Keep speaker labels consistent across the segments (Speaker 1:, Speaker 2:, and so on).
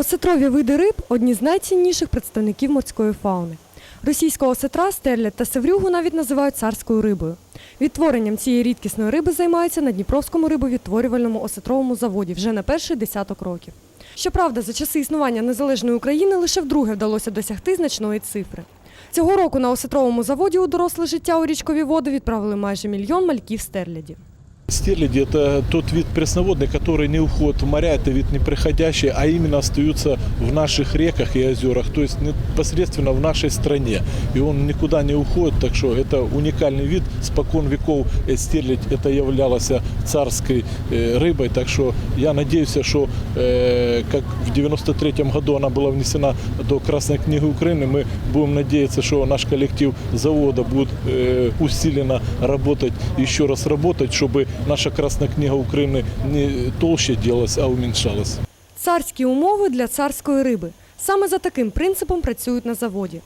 Speaker 1: Осетрові види риб одні з найцінніших представників морської фауни. Російського осетра, стерлядь та севрюгу навіть називають царською рибою. Відтворенням цієї рідкісної риби займаються на Дніпровському рибовідтворювальному осетровому заводі вже на перший десяток років. Щоправда, за часи існування незалежної України лише вдруге вдалося досягти значної цифри. Цього року на осетровому заводі у доросле життя у річкові води відправили майже мільйон мальків стерлядів.
Speaker 2: Стерляди – это тот вид пресноводный, который не уходит в моря, это вид неприходящий, а именно остаются в наших реках и озерах, то есть непосредственно в нашей стране. И он никуда не уходит, так что это уникальный вид. Спокон веков э, стерлядь это являлась царской э, рыбой, так что я надеюсь, что э, как в 93 году она была внесена до Красной книги Украины, мы будем надеяться, что наш коллектив завода будет э, усиленно работать, еще раз работать, чтобы наша Красная книга Украины не толще делалась, а уменьшалась.
Speaker 1: Царські умови для царської риби. Саме за таким принципом працюють на заводі.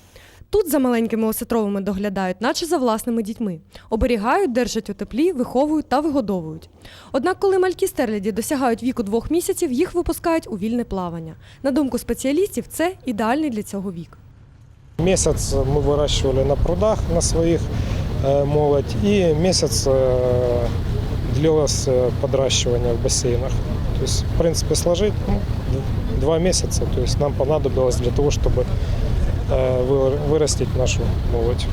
Speaker 1: Тут за маленькими осетровими доглядають, наче за власними дітьми. Оберігають, держать у теплі, виховують та вигодовують. Однак, коли малькі стерляді досягають віку двох місяців, їх випускають у вільне плавання. На думку спеціалістів, це ідеальний для цього вік.
Speaker 3: Месяц мы выращивали на прудах на своих э, молоть, и месяц э, длилось э, подращивание в бассейнах. То есть, в принципе, сложить ну, д- два месяца, то есть нам понадобилось для того, чтобы э, вы- вырастить нашу молоть.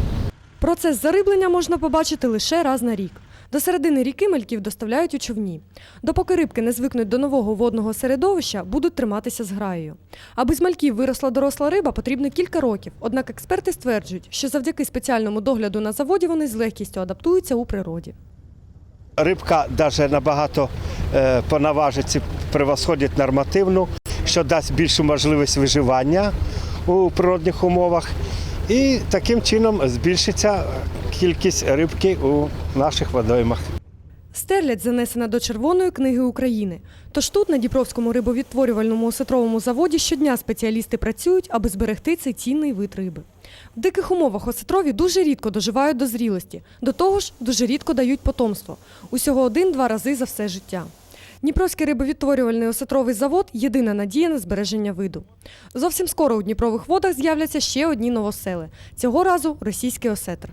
Speaker 1: Процес зариблення можна побачити лише раз на рік. До середини ріки мальків доставляють у човні. Допоки рибки не звикнуть до нового водного середовища, будуть триматися з граєю. Аби з мальків виросла доросла риба, потрібно кілька років. Однак експерти стверджують, що завдяки спеціальному догляду на заводі вони з легкістю адаптуються у природі.
Speaker 4: Рибка даже набагато понаважиться, по наважиці превосходить нормативну, що дасть більшу можливість виживання у природних умовах. І таким чином збільшиться кількість рибки у наших водоймах.
Speaker 1: Стерлядь занесена до Червоної книги України. Тож тут, на Дніпровському рибовідтворювальному осетровому заводі, щодня спеціалісти працюють, аби зберегти цей цінний вид риби. В диких умовах осетрові дуже рідко доживають до зрілості. До того ж, дуже рідко дають потомство. Усього один-два рази за все життя. Дніпровський рибовідтворювальний осетровий завод єдина надія на збереження виду. Зовсім скоро у Дніпрових водах з'являться ще одні новосели. Цього разу російський осетр.